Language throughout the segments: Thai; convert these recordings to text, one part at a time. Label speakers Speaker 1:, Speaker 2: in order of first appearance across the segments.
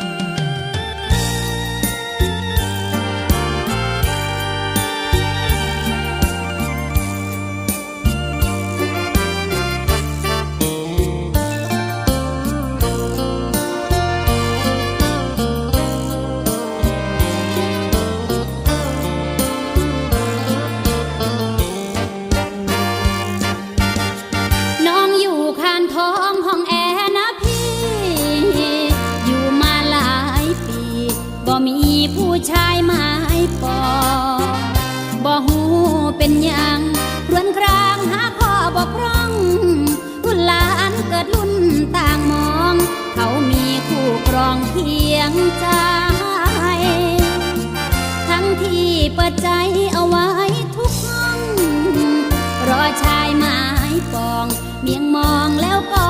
Speaker 1: น้อ บ่มีผู้ชายหมายปองบ่หูเป็นยังรวนครางหาข้อบกพร่องรุ่นหลานเกิดรุ่นต่างมอง เขามีคู่ครองเคียงใจ ทั้งที่เปิดใจเอาไว้ทุกห้อง รอชายหมายปอง เมียงมองแล้วก็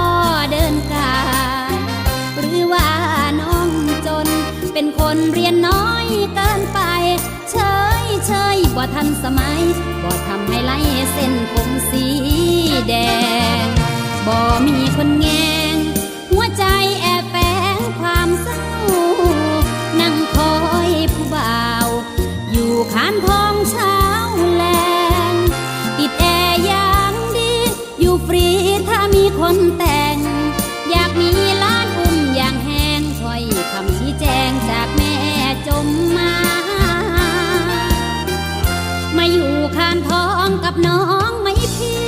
Speaker 1: นคนเรียนน้อยเกินไป เฉยเฉยบ่ทันสมัยบ่ทำให้ไล่เส้นผมสีแดง คานท้องกับน้องไหมพี่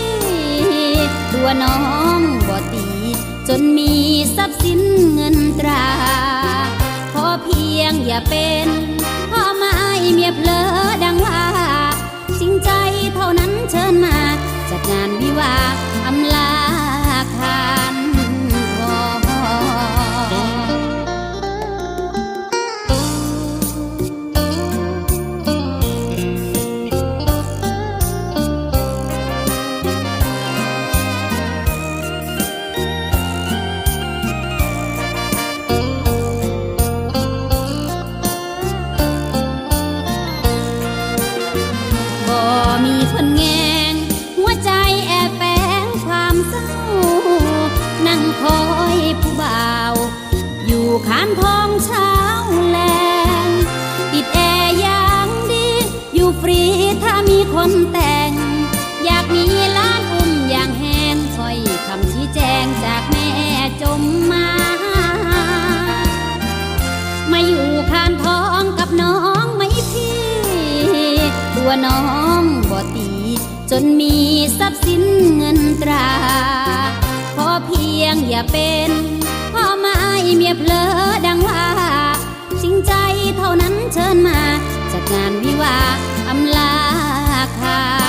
Speaker 1: ตัวน้องบ่ตี จนมีทรัพย์สินเงินตรา ขอเพียงอย่าเป็นพ่อไม้เมียเพลอดังว่า จริงใจเท่านั้นเชิญมา จัดงานวิวาอำลา นแต่ง อยากมีล้านอุ้มอย่างแห้งถ้อยคำชี้แจงจากแม่จมมา มาอยู่คานท้องกับน้องไหมพี่ ตัวน้องบ่ตี จนมีทรัพย์สินเงินตราขอเพียงอย่าเป็นพ่อไม้เมียเพลอดังว่าจริงใจเท่านั้นเชิญมาจัดงานวิวาอำลาคา